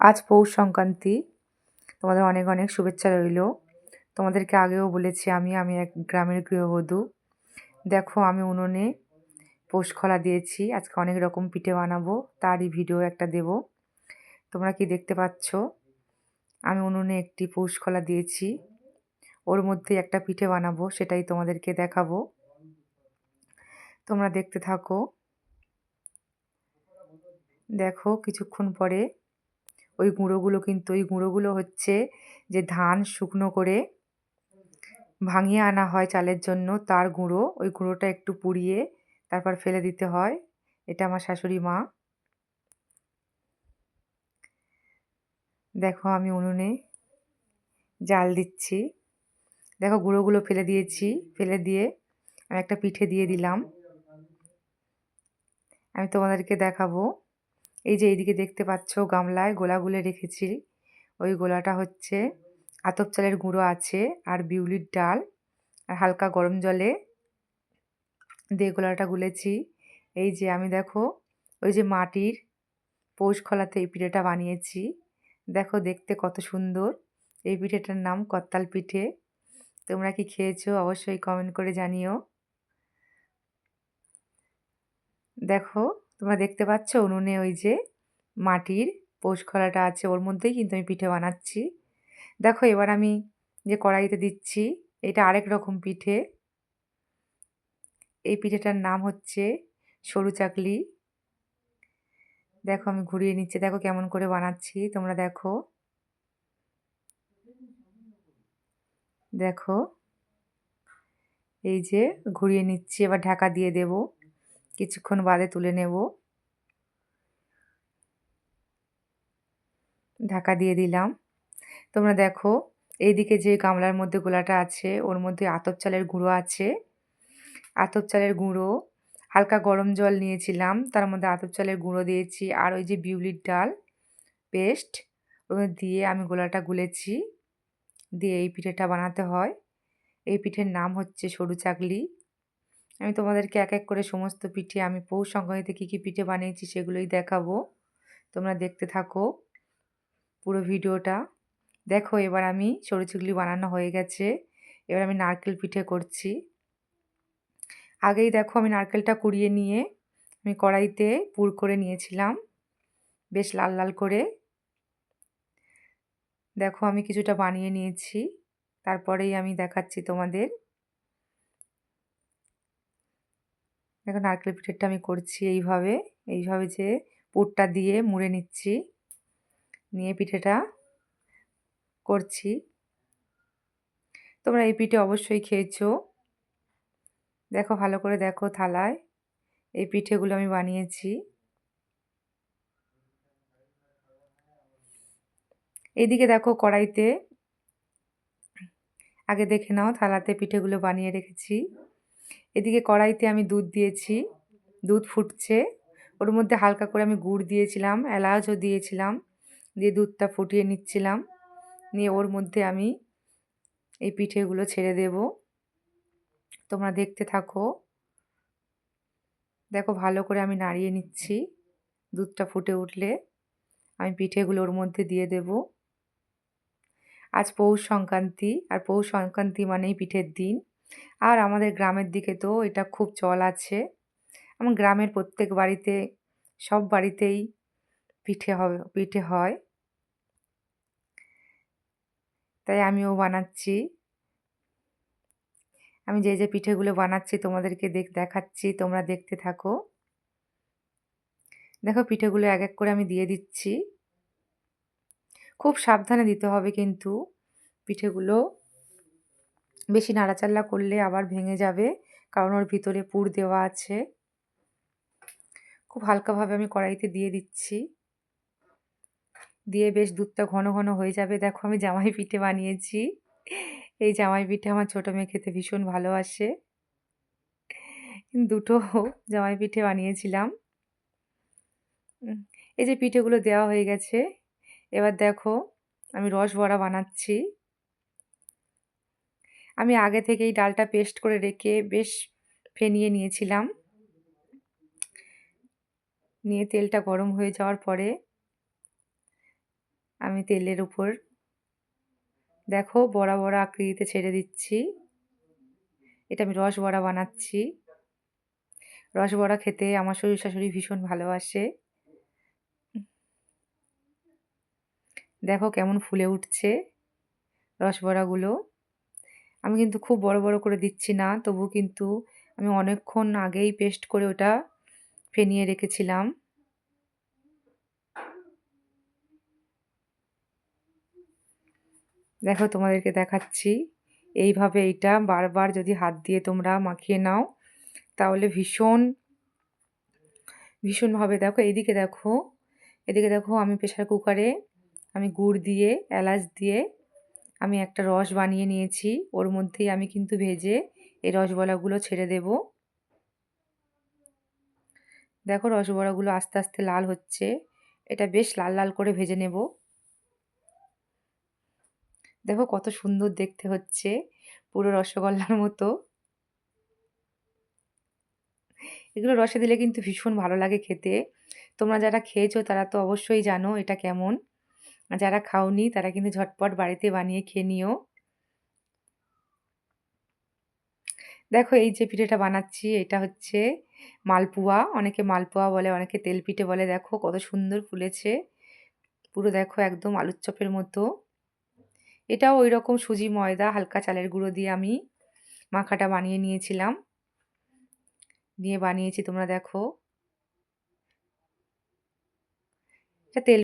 আজ পৌষ সংক্রান্তি। তোমাদের অনেক অনেক শুভেচ্ছা রইল। তোমাদেরকে আগেও বলেছি আমি আমি এক গ্রামের গৃহবধূ। দেখো, আমি উনুনে পৌষ খোলা দিয়েছি। আজকে অনেক রকম পিঠে বানাবো, তারই ভিডিও একটা দেব। তোমরা কি দেখতে পাচ্ছ? আমি উনুনে একটি পৌষ খোলা দিয়েছি। ওর মধ্যে একটা পিঠে বানাবো, সেটাই তোমাদেরকে দেখাবো। তোমরা দেখতে থাকো। দেখো, কিছুক্ষণ পরে ওই গুঁড়োগুলো কিন্তু, ওই গুঁড়োগুলো হচ্ছে যে ধান শুকনো করে ভাঙিয়ে আনা হয় চালের জন্য, তার গুঁড়ো, ওই গুঁড়োটা একটু পুড়িয়ে তারপর ফেলে দিতে হয়। এটা আমার শাশুড়ি মা। দেখো আমি উনুনে জাল দিচ্ছি। দেখো গুঁড়োগুলো ফেলে দিয়েছি, ফেলে দিয়ে আমি একটা পিঠে দিয়ে দিলাম। আমি তোমাদেরকে দেখাবো। এই যে এইদিকে দেখতে পাচ্ছ গামলায় গোলা গুলে রেখেছি। ওই গোলাটা হচ্ছে আতপ চালের গুঁড়ো আছে আর বিউলির ডাল আর হালকা গরম জলে দিয়ে গোলাটা গুলেছি। এই যে আমি দেখো ওই যে মাটির পৌষ খলাতে এই পিঠেটা বানিয়েছি। দেখো দেখতে কত সুন্দর। এই পিঠেটার নাম কত্তাল পিঠে। তোমরা কি খেয়েছো অবশ্যই কমেন্ট করে জানিও। দেখো তোমরা দেখতে পাচ্ছ উনুনে ওই যে মাটির পৌষ খোলাটা আছে, ওর মধ্যেই কিন্তু আমি পিঠে বানাচ্ছি। দেখো, এবার আমি যে কড়াইতে দিচ্ছি, এটা আরেক রকম পিঠে। এই পিঠেটার নাম হচ্ছে সরু চাকলি। দেখো, আমি ঘুরিয়ে নিচ্ছি, দেখো কেমন করে বানাচ্ছি, তোমরা দেখো। দেখো, এই যে ঘুরিয়ে নিচ্ছি, এবার ঢাকা দিয়ে দেব। কিছুক্ষণ বাদে তুলে নেব। ঢাকা দিয়ে দিলাম। তোমরা দেখো, এইদিকে যে গামলার মধ্যে গোলাটা আছে, ওর মধ্যে আতপ চালের গুঁড়ো আছে। আতপ চালের গুঁড়ো, হালকা গরম জল নিয়েছিলাম, তার মধ্যে আতপ চালের গুঁড়ো দিয়েছি, আর ওই যে বিউলির ডাল পেস্ট, ওগুলো দিয়ে আমি গোলাটা গুলেছি। দিয়ে এই পিঠেটা বানাতে হয়। এই পিঠের নাম হচ্ছে সরু চাকলি। আমি তোমাদেরকে এক এক করে সমস্ত পিঠে, আমি পৌষ সংক্রান্তিতে কী কী পিঠে বানিয়েছি সেগুলোই দেখাবো। তোমরা দেখতে থাকো পুরো ভিডিওটা। দেখো, এবার আমি সরু বানানো হয়ে গেছে। এবার আমি নারকেল পিঠে করছি। আগেই দেখো, আমি নারকেলটা কুড়িয়ে নিয়ে আমি কড়াইতে পুর করে নিয়েছিলাম। বেশ লাল লাল করে। দেখো, আমি কিছুটা বানিয়ে নিয়েছি। তারপরেই আমি দেখাচ্ছি তোমাদের। দেখো নারকেল পিঠেরটা আমি করছি এইভাবে এইভাবে যে পুরটা দিয়ে মুড়ে নিচ্ছি। নিয়ে পিঠেটা করছি। তোমরা এই পিঠে অবশ্যই খেয়েছো। দেখো ভালো করে দেখো থালায়। এই পিঠেগুলো আমি বানিয়েছি। এইদিকে দেখো কড়াইতে, আগে দেখে নাও থালাতে পিঠেগুলো বানিয়ে রেখেছি। এদিকে কড়াইতে আমি দুধ দিয়েছি, দুধ ফুটছে। ওর মধ্যে হালকা করে আমি গুড় দিয়েছিলাম, এলাচও দিয়েছিলাম, দিয়ে দুধটা ফুটিয়ে নিচ্ছিলাম। নিয়ে ওর মধ্যে আমি এই পিঠেগুলো ছেড়ে দেব। তোমরা দেখতে থাকো। দেখো ভালো করে আমি নাড়িয়ে নিচ্ছি, দুধটা ফুটে উঠলে। আমি পিঠেগুলো ওর মধ্যে দিয়ে দেব। আজ পৌষ সংক্রান্তি, আর পৌষ সংক্রান্তি মানেই পিঠের দিন। আর আমাদের গ্রামের দিকে তো এটা খুব চল আছে। আমার গ্রামের প্রত্যেক বাড়িতে, সব বাড়িতেই পিঠে হবে, পিঠে হয়। তাই আমিও বানাচ্ছি। আমি যে যে পিঠেগুলো বানাচ্ছি তোমাদেরকে দেখ, দেখাচ্ছি, তোমরা দেখতে থাকো। দেখো পিঠেগুলো এক এক করে আমি দিয়ে দিচ্ছি। খুব সাবধানে দিতে হবে কিন্তু পিঠেগুলো। বেশি নাড়াচাল্লা করলে আবার ভেঙে যাবে, কারণ ওর ভিতরে পুর দেওয়া আছে। খুব হালকাভাবে আমি কড়াইতে দিয়ে দিচ্ছি। দিয়ে বেশ দুধটা ঘন ঘন হয়ে যাবে। দেখো আমি জামাই পিঠে বানিয়েছি। এই জামাই পিঠে আমার ছোটো মেয়ে খেতে ভীষণ ভালোবাসে। দুটো জামাই পিঠে বানিয়েছিলাম। এই যে পিঠেগুলো দেওয়া হয়ে গেছে, এবার দেখো আমি রস বড়া বানাচ্ছি। আমি আগে থেকেই ডালটা পেস্ট করে রেখে বেশ ফেনিয়ে নিয়েছিলাম। নিয়ে তেলটা গরম হয়ে যাওয়ার পরে আমি তেলের উপর দেখো বড়া বড়া আকৃতিতে ছেড়ে দিচ্ছি। এটা আমি রস বড়া বানাচ্ছি। রস বড়া খেতে আমার শ্বশুর শাশুড়ি ভীষণ ভালোবাসে। দেখো কেমন ফুলে উঠছে রস রসবড়াগুলো আমি কিন্তু খুব বড় বড় করে দিচ্ছি না। তবু কিন্তু আমি অনেকক্ষণ আগেই পেস্ট করে ওটা ফেনিয়ে রেখেছিলাম। দেখো তোমাদেরকে দেখাচ্ছি। এইভাবে এইটা বারবার যদি হাত দিয়ে তোমরা মাখিয়ে নাও, তাহলে ভীষণ, ভীষণভাবে দেখো, এইদিকে দেখো, এদিকে দেখো আমি প্রেশার কুকারে আমি গুড় দিয়ে, এলাচ দিয়ে আমি একটা রস বানিয়ে নিয়েছি। ওর মধ্যেই আমি কিন্তু ভেজে এই রসবড়াগুলো ছেড়ে দেব। দেখো রসবড়াগুলো আস্তে আস্তে লাল হচ্ছে। এটা বেশ লাল লাল করে ভেজে নেব। দেখো কত সুন্দর দেখতে হচ্ছে পুরো রসগোল্লার মতো। এগুলো রসে দিলে কিন্তু ভীষণ ভালো লাগে খেতে। তোমরা যারা খেয়েছো তারা তো অবশ্যই জানো এটা কেমন। যারা খাওনি, তারা কিন্তু ঝটপট বাড়িতে বানিয়ে খেয়ে নিও। দেখো এই যে পিঠেটা বানাচ্ছি, এটা হচ্ছে মালপোয়া। অনেকে মালপোয়া বলে, অনেকে তেল পিঠে বলে। দেখো কত সুন্দর ফুলেছে। পুরো দেখো একদম আলুর চপের মতো। এটাও ওই রকম সুজি, ময়দা, হালকা চালের গুঁড়ো দিয়ে আমি মাখাটা বানিয়ে নিয়েছিলাম। নিয়ে বানিয়েছি, তোমরা দেখো। এটা তেল